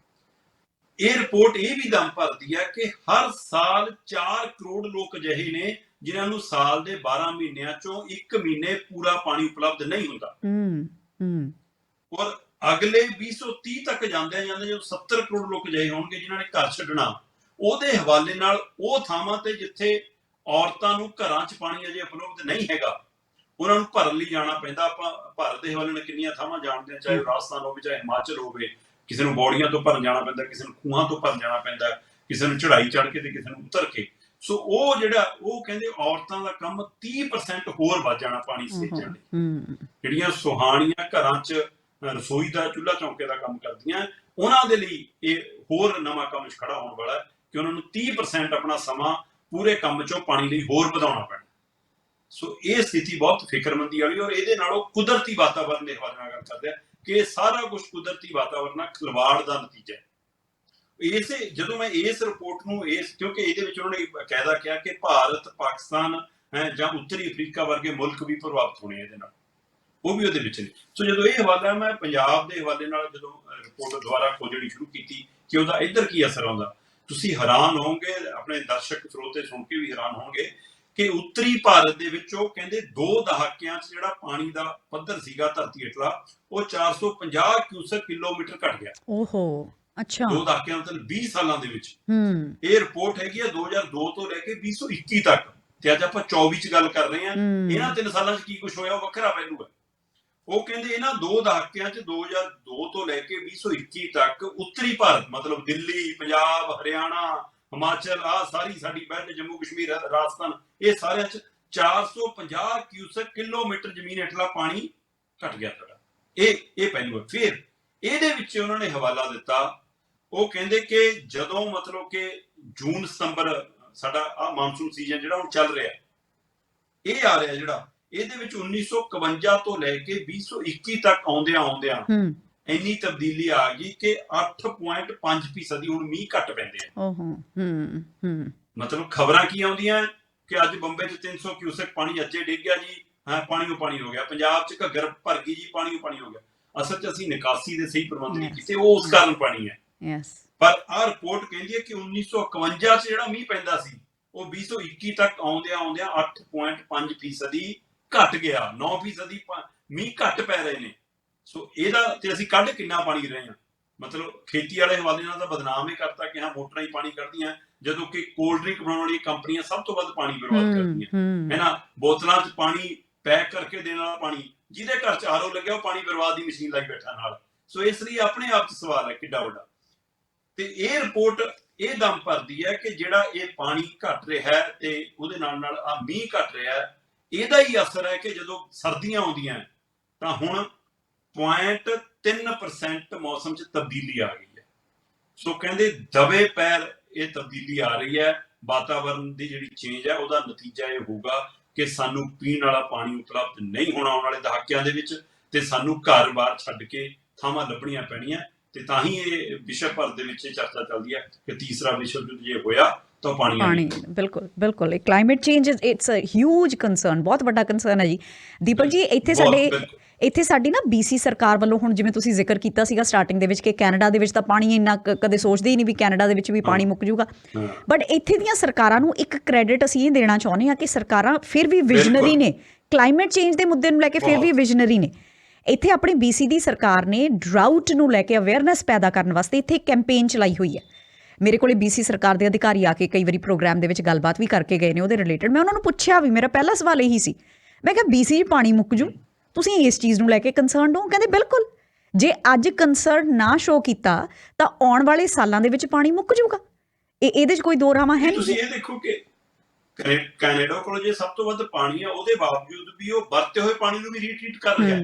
ਇਹ ਰਿਪੋਰਟ ਇਹ ਵੀ ਦਮ ਭਰਦੀ ਹੈ ਕਿ ਹਰ ਸਾਲ 4 ਕਰੋੜ ਲੋਕ ਅਜਿਹੇ ਨੇ ਜਿਨ੍ਹਾਂ ਨੂੰ ਸਾਲ ਦੇ 12 ਮਹੀਨਿਆਂ ਚੋਂ 1 ਮਹੀਨੇ ਪੂਰਾ ਪਾਣੀ ਉਪਲਬਧ ਨਹੀਂ ਹੁੰਦਾ। ਹਮ ਹਮ ਔਰ ਅਗਲੇ 2030 ਤੱਕ ਜਾਂਦੇ ਜਾਂਦੇ ਜਦੋਂ 70 ਕਰੋੜ ਲੋਕ ਅਜਿਹੇ ਹੋਣਗੇ ਜਿਨ੍ਹਾਂ ਨੇ ਘਰ ਛੱਡਣਾ ਉਹਦੇ ਹਵਾਲੇ ਨਾਲ ਉਹ ਥਾਵਾਂ ਤੇ ਜਿੱਥੇ ਔਰਤਾਂ ਨੂੰ ਘਰਾਂ 'ਚ ਪਾਣੀ ਅਜੇ ਉਪਲਬਧ ਨਹੀਂ ਹੈਗਾ ਉਹਨਾਂ ਨੂੰ ਭਰਨ ਲਈ ਜਾਣਾ ਪੈਂਦਾ। ਆਪਾਂ ਭਾਰਤ ਦੇ ਹਵਾਲੇ ਨਾਲ ਕਿੰਨੀਆਂ ਥਾਵਾਂ ਜਾਣਦੇ ਹਾਂ ਚਾਹੇ ਰਾਜਸਥਾਨ ਹੋਵੇ ਚਾਹੇ ਹਿਮਾਚਲ ਹੋਵੇ ਕਿਸੇ ਨੂੰ ਬੌੜੀਆਂ ਤੋਂ ਭਰਨ ਜਾਣਾ ਪੈਂਦਾ ਕਿਸੇ ਨੂੰ ਖੂਹਾਂ ਤੋਂ ਭਰਨ ਜਾਣਾ ਪੈਂਦਾ ਕਿਸੇ ਨੂੰ ਚੜ੍ਹਾਈ ਚੜ੍ਹ ਕੇ ਤੇ ਕਿਸੇ ਨੂੰ ਉਤਰ ਕੇ। ਸੋ ਉਹ ਜਿਹੜਾ ਉਹ ਕਹਿੰਦੇ ਔਰਤਾਂ ਦਾ ਕੰਮ 30% ਹੋਰ ਵੱਧ ਜਾਣਾ ਪਾਣੀ ਸੇਚਣ ਲਈ। ਜਿਹੜੀਆਂ ਸੁਹਾਣੀਆਂ ਘਰਾਂ 'ਚ ਰਸੋਈ ਦਾ ਚੁੱਲ੍ਹਾ ਚੌਂਕੇ ਦਾ ਕੰਮ ਕਰਦੀਆਂ। ਉਹਨਾਂ ਦੇ ਲਈ ਇਹ ਹੋਰ ਨਵਾਂ ਕੰਮ 'ਚ ਖੜਾ ਹੋਣ ਵਾਲਾ ਹੈ ਕਿ ਉਹਨਾਂ ਨੂੰ 30% ਆਪਣਾ ਸਮਾਂ ਪੂਰੇ ਕੰਮ 'ਚੋਂ ਪਾਣੀ ਲਈ ਹੋਰ ਵਧਾਉਣਾ ਪੈਣਾ। ਸੋ ਇਹ ਸਥਿਤੀ ਬਹੁਤ ਫਿਕਰਮੰਦੀ ਵਾਲੀ ਔਰ ਇਹਦੇ ਨਾਲ ਉਹ ਕੁਦਰਤੀ ਵਾਤਾਵਰਣ ਦੇ ਹਵਾਲੇ ਨਾਲ ਗੱਲ ਕਰਦੇ ਆ ਕਿ ਇਹ ਸਾਰਾ ਕੁਝ ਕੁਦਰਤੀ ਵਾਤਾਵਰਣ ਨਾਲ ਖਿਲਵਾੜ ਦਾ ਨਤੀਜਾ ਹੈ। ਇਸੇ ਜਦੋਂ ਮੈਂ ਇਸ ਰਿਪੋਰਟ ਨੂੰ ਇਸ ਕਿਉਂਕਿ ਇਹਦੇ ਵਿੱਚ ਉਹਨਾਂ ਨੇ ਕਾਇਦਾ ਕਿਹਾ ਕਿ ਭਾਰਤ, ਪਾਕਿਸਤਾਨ ਜਾਂ ਉੱਤਰੀ ਅਫਰੀਕਾ ਵਰਗੇ ਮੁਲਕ ਵੀ ਪ੍ਰਭਾਵਿਤ ਹੋਣੇ ਇਹਦੇ ਨਾਲ। ਉਹ ਵੀ ਉਹਦੇ ਵਿੱਚ ਨੇ। ਸੋ ਜਦੋਂ ਇਹ ਹਵਾਲਾ ਮੈਂ ਪੰਜਾਬ ਦੇ ਹਵਾਲੇ ਨਾਲ ਜਦੋਂ ਰਿਪੋਰਟ ਦੁਆਰਾ ਖੋਜਣੀ ਸ਼ੁਰੂ ਕੀਤੀ ਕਿ ਉਹਦਾ ਇੱਧਰ ਕੀ ਅਸਰ ਆਉਂਦਾ ਤੁਸੀਂ ਹੈਰਾਨ ਹੋਵੋਗੇ ਆਪਣੇ ਦਰਸ਼ਕ ਸਰੋਤੇ ਸੁਣ ਕੇ ਵੀ ਹੈਰਾਨ ਹੋਣਗੇ ਕਿ ਉੱਤਰੀ ਭਾਰਤ ਦੇ ਵਿੱਚ ਉਹ ਕਹਿੰਦੇ ਦੋ ਦਹਾਕਿਆਂ 'ਚ ਜਿਹੜਾ ਪਾਣੀ ਦਾ ਪੱਧਰ ਸੀਗਾ ਧਰਤੀ ਹੇਠਲਾ ਉਹ 450 ਕਿਊਸਕ ਕਿਲੋਮੀਟਰ ਘਟ ਗਿਆ। ਓਹੋ ਅੱਛਾ। ਦੋ ਦਹਾਕਿਆਂ ਮਤਲਬ 20 ਸਾਲਾਂ ਦੇ ਵਿੱਚ। ਹਮ ਇਹ ਰਿਪੋਰਟ ਹੈਗੀ ਆ 2002 ਤੋਂ ਲੈ ਕੇ 2021 ਤੱਕ। ਤੇ ਅੱਜ ਆਪਾਂ 24 ਚ ਗੱਲ ਕਰ ਰਹੇ ਹਾਂ। ਹਮ ਇਹਨਾਂ ਤਿੰਨ ਸਾਲਾਂ 'ਚ ਕੀ ਕੁਝ ਹੋਇਆ ਉਹ ਵੱਖਰਾ ਪਹਿਲੂ ਹੈ ਉਹ ਕਹਿੰਦੇ ਇਹਨਾਂ ਦੋ ਦਹਾਕਿਆਂ 'ਚ 2002 ਤੋਂ ਲੈ ਕੇ 2021 ਤੱਕ ਉੱਤਰੀ ਭਾਰਤ, ਮਤਲਬ ਦਿੱਲੀ, ਪੰਜਾਬ, ਹਰਿਆਣਾ, ਹਿਮਾਚਲ ਆ ਸਾਰੀ ਸਾਡੀ ਬੈਲਟ ਜੰਮੂ ਕਸ਼ਮੀਰ, ਰਾਜਸਥਾਨ, ਇਹ ਸਾਰਿਆਂ 'ਚ 450 ਕਿਊਸਕ ਕਿਲੋਮੀਟਰ ਜ਼ਮੀਨ ਹੇਠਲਾ ਪਾਣੀ ਘਟ ਗਿਆ ਸਾਡਾ ਇਹ ਇਹ ਪਹਿਲੂ ਹੈ ਫਿਰ ਇਹਦੇ ਵਿੱਚ ਉਹਨਾਂ ਨੇ ਹਵਾਲਾ ਦਿੱਤਾ, ਉਹ ਕਹਿੰਦੇ ਕਿ ਜਦੋਂ ਮਤਲਬ ਕਿ ਜੂਨ ਸਤੰਬਰ ਸਾਡਾ ਆ ਮਾਨਸੂਨ ਸੀਜ਼ਨ ਜਿਹੜਾ ਹੁਣ ਚੱਲ ਰਿਹਾ, ਇਹ ਆ ਰਿਹਾ ਜਿਹੜਾ ਇਹਦੇ ਵਿੱਚ 1951 ਤੋਂ ਲੈ ਕੇ 2021 ਤੱਕ ਆਉਂਦਿਆਂ ਆਉਂਦਿਆਂ ਇੰਨੀ ਤਬਦੀਲੀ ਆ ਗਈ ਕਿ 8.5 ਫੀਸਦੀ ਹੁਣ ਮੀਂਹ ਘੱਟ ਪੈਂਦੇ ਆ। ਓਹੋ ਮਤਲਬ ਖਬਰਾਂ ਕੀ ਆਉਂਦੀਆਂ ਕਿ ਅੱਜ ਬੰਬੇ 'ਚ 300 ਕਿਊਸੈਕ ਪਾਣੀ ਅੱਜੇ ਡਿੱਗ ਗਿਆ ਜੀ ਹਾਂ ਪਾਣੀ ਉਹ ਪਾਣੀ ਹੋ ਗਿਆ। ਪੰਜਾਬ 'ਚ ਘੱਗਰ ਭਰ ਗਈ ਜੀ ਪਾਣੀ ਉਹ ਪਾਣੀ ਹੋ ਗਿਆ। ਅਸਲ 'ਚ ਅਸੀਂ ਨਿਕਾਸੀ ਦੇ ਸਹੀ ਪ੍ਰਬੰਧ ਨਹੀਂ. ਕੀਤੇ ਉਹ ਉਸ ਕਾਰਨ ਪਾਣੀ ਹੈ। ਯੈਸ ਪਰ ਆਹ ਰਿਪੋਰਟ ਕਹਿੰਦੀ ਹੈ ਕਿ 1951 ਚ ਜਿਹੜਾ ਮੀਂਹ ਪੈਂਦਾ ਸੀ ਉਹ 2021 ਤੱਕ ਆਉਂਦਿਆਂ ਆਉਂਦਿਆਂ 8.5 ਫੀਸਦੀ ਘਟ ਗਿਆ 9 ਫੀਸਦੀ ਪ- ਮੀਂਹ ਘਟ ਪੈ ਰਹੇ ਨੇ। ਸੋ ਇਹਦਾ ਤੇ ਅਸੀਂ ਕੱਢ ਕਿੰਨਾ ਪਾਣੀ ਰਹੇ ਹਾਂ? ਮਤਲਬ ਖੇਤੀ ਵਾਲੇ ਹਵਾਲੇ ਨਾਲ ਤਾਂ ਬਦਨਾਮ ਹੀ ਕਰਤਾ ਕਿ ਹਾਂ ਮੋਟਰਾਂ ਹੀ ਪਾਣੀ ਕੱਢਦੀਆਂ ਜਦੋਂ ਕਿ ਕੋਲਡ ਡਰਿੰਕ ਬਣਾਉਣ ਵਾਲੀ ਕੰਪਨੀਆਂ ਸਭ ਤੋਂ ਵੱਧ ਪਾਣੀ ਬਰਬਾਦ ਕਰਦੀਆਂ। ਹੂੰ। ਨਾ? ਬੋਤਲਾਂ 'ਚ ਪਾਣੀ ਪੈਕ ਕਰਕੇ ਦੇਣ ਵਾਲਾ ਪਾਣੀ ਜਿਹਦੇ ਘਰ 'ਚ ਆਰਓ ਲੱਗਿਆ ਉਹ ਪਾਣੀ ਬਰਬਾਦ ਦੀ ਮਸ਼ੀਨ ਲਾਈ ਬੈਠਾ ਨਾਲ। ਸੋ ਇਸ ਲਈ ਆਪਣੇ ਆਪ 'ਚ ਸਵਾਲ ਹੈ ਕਿੱਡਾ ਵੱਡਾ। ਤੇ ਇਹ ਰਿਪੋਰਟ ਇਹ ਦਮ ਭਰਦੀ ਹੈ ਕਿ ਜਿਹੜਾ ਇਹ ਪਾਣੀ ਘਟ ਰਿਹਾ ਹੈ ਤੇ ਉਹਦੇ ਨਾਲ ਨਾਲ ਆ ਮੀਂਹ ਘਟ ਰਿਹਾ ਹੈ ਇਹਦਾ ਹੀ ਅਸਰ ਹੈ ਕਿ ਜਦੋਂ ਸਰਦੀਆਂ ਆਉਂਦੀਆਂ ਤਾਂ ਹੁਣ 0.3% ਮੌਸਮ 'ਚ ਤਬਦੀਲੀ ਆ ਗਈ ਹੈ। ਸੋ ਕਹਿੰਦੇ ਦਵੇ ਪੈਰ ਇਹ ਤਬਦੀਲੀ ਆ ਰਹੀ ਹੈ ਵਾਤਾਵਰਣ ਦੀ ਜਿਹੜੀ ਚੇਂਜ ਹੈ, ਉਹਦਾ ਨਤੀਜਾ ਇਹ ਹੋਊਗਾ ਕਿ ਸਾਨੂੰ ਪੀਣ ਵਾਲਾ ਪਾਣੀ ਉਪਲਬਧ ਨਹੀਂ ਹੋਣਾ ਆਉਣ ਵਾਲੇ ਦਹਾਕਿਆਂ ਦੇ ਵਿੱਚ ਤੇ ਸਾਨੂੰ ਘਰ-ਬਾਰ ਛੱਡ ਕੇ ਥਾਵਾਂ ਲੱਭਣੀਆਂ ਪੈਣੀਆਂ ਤੇ ਤਾਂ ਹੀ ਇਹ ਵਿਸ਼ਵ ਭਰ ਦੇ ਵਿੱਚ ਇਹ ਚਰਚਾ ਚੱਲਦੀ ਹੈ ਕਿ ਤੀਸਰਾ ਵਿਸ਼ਵ ਯੁੱਧ ਜੇ ਹੋਇਆ ਤਾਂ ਪਾਣੀ ਪਾਣੀ ਬਿਲਕੁਲ ਬਿਲਕੁਲ ਇਹ climate change it's a huge concern ਬਹੁਤ ਵੱਡਾ ਕੰਸਰਨ ਹੈ ਜੀ ਦੀਪਕ ਜੀ ਇੱਥੇ ਸਾਡੇ। ਇੱਥੇ ਸਾਡੀ ਨਾ ਬੀਸੀ ਸਰਕਾਰ ਵੱਲੋਂ ਹੁਣ ਜਿਵੇਂ ਤੁਸੀਂ ਜ਼ਿਕਰ ਕੀਤਾ ਸੀਗਾ ਸਟਾਰਟਿੰਗ ਦੇ ਵਿੱਚ ਕਿ ਕੈਨੇਡਾ ਦੇ ਵਿੱਚ ਤਾਂ ਪਾਣੀ ਇੰਨਾ ਕਦੇ ਸੋਚਦੇ ਹੀ ਨਹੀਂ ਵੀ ਕੈਨੇਡਾ ਦੇ ਵਿੱਚ ਵੀ ਪਾਣੀ ਮੁੱਕ ਜਾਊਗਾ। ਬਟ ਇੱਥੇ ਦੀਆਂ ਸਰਕਾਰਾਂ ਨੂੰ ਇੱਕ ਕ੍ਰੈਡਿਟ ਅਸੀਂ ਇਹ ਦੇਣਾ ਚਾਹੁੰਦੇ ਹਾਂ ਕਿ ਸਰਕਾਰਾਂ ਫਿਰ ਵੀ ਵਿਜ਼ਨਰੀ। ਨੇ ਕਲਾਈਮੇਟ ਚੇਂਜ ਦੇ ਮੁੱਦੇ ਨੂੰ ਲੈ ਕੇ ਫਿਰ ਵੀ। ਵਿਜ਼ਨਰੀ ਨੇ ਇੱਥੇ ਆਪਣੀ ਬੀਸੀ ਦੀ ਸਰਕਾਰ ਨੇ ਡਰਾਊਟ ਨੂੰ ਲੈ ਕੇ ਅਵੇਅਰਨੈਸ ਪੈਦਾ ਕਰਨ ਵਾਸਤੇ ਇੱਥੇ ਕੈਂਪੇਨ ਚਲਾਈ ਹੋਈ ਹੈ ਮੇਰੇ ਕੋਲੇ ਬੀਸੀ ਸਰਕਾਰ ਦੇ ਅਧਿਕਾਰੀ ਆ ਕੇ ਕਈ ਵਾਰੀ ਪ੍ਰੋਗਰਾਮ ਦੇ ਵਿੱਚ ਗੱਲਬਾਤ ਵੀ ਕਰਕੇ ਗਏ ਨੇ ਉਹਦੇ ਰਿਲੇਟਡ ਮੈਂ ਉਹਨਾਂ ਨੂੰ ਪੁੱਛਿਆ ਵੀ ਮੇਰਾ ਪਹਿਲਾ ਸਵਾਲ ਇਹੀ ਸੀ। ਮੈਂ ਕਿਹਾ ਬੀਸੀ 'ਚ ਪਾਣੀ ਮੁੱਕ ਜੂ। ਤੁਸੀਂ ਇਸ ਚੀਜ਼ ਨੂੰ ਲੈ ਕੇ ਕੰਸਰਨਡ ਹੋ? ਕਹਿੰਦੇ ਬਿਲਕੁਲ। ਜੇ ਅੱਜ ਕੰਸਰਨ ਨਾ ਸ਼ੋ ਕੀਤਾ ਤਾਂ ਆਉਣ ਵਾਲੇ ਸਾਲਾਂ ਦੇ ਵਿੱਚ ਪਾਣੀ ਮੁੱਕ ਜਾਊਗਾ ਇਹ ਇਹਦੇ 'ਚ ਕੋਈ ਦੋ ਰਾਵਾਂ ਹੈ ਤੁਸੀਂ ਨਹੀਂ। ਇਹ ਦੇਖੋ ਕਿ ਕੈਨੇ- ਕੈਨੇਡਾ ਕੋਲ ਜੇ ਸਭ ਤੋਂ ਵੱਧ ਪਾਣੀ ਆ ਉਹਦੇ ਬਾਵਜੂਦ ਵੀ ਉਹ ਵਰਤੇ ਹੋਏ ਪਾਣੀ ਨੂੰ ਵੀ ਰੀਟ੍ਰੀਟ ਕਰ ਰਿਹਾ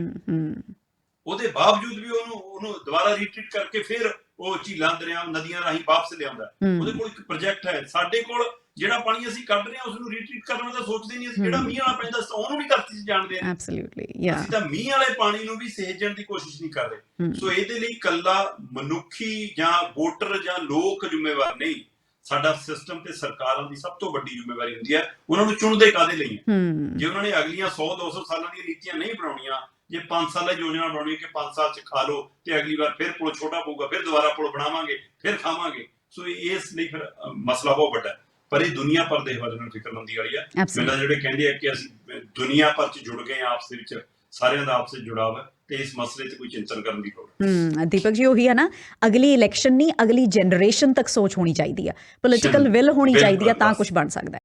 ਉਹਦੇ ਬਾਵਜੂਦ ਵੀ ਉਹਨੂੰ ਉਹਨੂੰ ਦੁਬਾਰਾ ਰੀਟ੍ਰੀਟ ਕਰਕੇ ਫਿਰ ਉਹ ਝੀਲਾਂ ਦਰਿਆਵਾਂ ਨਦੀਆਂ ਰਾਹੀਂ ਵਾਪਸ ਲਿਆਉਂਦਾ। ਉਹਦੇ ਕੋਲ ਇੱਕ ਪ੍ਰੋਜੈਕਟ ਹੈ। ਸਾਡੇ ਕੋਲ ਜਿਹੜਾ ਪਾਣੀ ਅਸੀਂ ਕੱਢ ਰਹੇ ਹਾਂ ਉਸ ਨੂੰ ਰੀਟ੍ਰੀਟ ਕਰਨ ਦਾ ਸੋਚਦੇ ਨਹੀਂ ਅਸੀਂ। ਜਿਹੜਾ ਮੀਂਹ ਵਾਲਾ ਪੈਂਦਾ ਉਹਨੂੰ ਵੀ ਧਰਤੀ 'ਚ ਜਾਣਦੇ ਹਾਂ। ਐਬਸੋਲੂਟਲੀ ਯਾ ਅਸੀਂ ਤਾਂ ਮੀਂਹ ਵਾਲੇ ਪਾਣੀ ਨੂੰ ਵੀ ਸਹੇਜਣ ਦੀ ਕੋਸ਼ਿਸ਼ ਨਹੀਂ ਕਰ ਰਹੇ। ਸੋ ਇਹਦੇ ਲਈ ਕੱਲਾ ਮਨੁੱਖੀ ਜਾਂ ਵੋਟਰ ਜਾਂ ਲੋਕ ਜ਼ਿੰਮੇਵਾਰ ਨਹੀਂ। ਸਾਡਾ ਸਿਸਟਮ ਤੇ ਸਰਕਾਰਾਂ ਦੀ ਸਭ ਤੋਂ ਵੱਡੀ ਜ਼ਿੰਮੇਵਾਰੀ ਹੁੰਦੀ ਹੈ। ਉਹਨਾਂ ਨੂੰ ਚੁਣਦੇ ਕਾਦੇ ਲਈ ਜੇ ਉਹਨਾਂ ਨੇ ਅਗਲੀਆਂ 100 200 ਸਾਲਾਂ ਦੀਆਂ ਨੀਤੀਆਂ ਨਹੀਂ ਬਣਾਉਣੀਆਂ ਜੇ 5 ਸਾਲਾਂ ਦੀ ਯੋਜਨਾ ਬਣਾਉਣੀ ਕਿ 5 ਸਾਲ ਚ ਖਾ ਲਓ ਤੇ ਅਗਲੀ ਵਾਰ ਫਿਰ ਪੁਲ ਛੋਟਾ ਪਊਗਾ ਫਿਰ ਦੁਬਾਰਾ ਪੁਲ ਬਣਾਵਾਂਗੇ ਫਿਰ ਖਾਵਾਂਗੇ। ਸੋ ਇਸ ਲਈ ਫਿਰ ਮਸਲਾ ਬਹੁਤ ਵੱਡਾ ਪਰ ਇਹ ਦੁਨੀਆ ਭਰ ਦੇ ਹਵਾਲੇ ਨਾਲ ਫਿਕਰਮੰਦੀ ਵਾਲੀ Absolutely. ਮੈਨੂੰ ਜਿਹੜੇ ਕਹਿੰਦੇ ਆ ਕਿ ਅਸੀਂ ਦੁਨੀਆ ਭਰ ਚ ਜੁੜ ਗਏ ਆਪਸ ਦੇ ਵਿੱਚ ਸਾਰਿਆਂ ਦਾ ਆਪਸ ਵਿੱਚ ਜੁੜਾਵ ਹੈ ਤੇ ਇਸ ਮਸਲੇ ਤੇ ਕੋਈ ਚਿੰਤਨ ਕਰਨ ਦੀ ਲੋੜ ਹੈ ਦੀਪਕ ਜੀ ਉਹੀ ਹੈ ਨਾ ਅਗਲੀ ਇਲੈਕਸ਼ਨ ਨਹੀਂ ਅਗਲੀ ਜਨਰੇਸ਼ਨ ਤੱਕ ਸੋਚ ਹੋਣੀ ਚਾਹੀਦੀ ਆ। ਪੋਲਿਟੀਕਲ ਵਿਲ ਹੋਣੀ ਚਾਹੀਦੀ ਆ ਤਾਂ ਕੁਝ ਬਣ ਸਕਦਾ ਹੈ।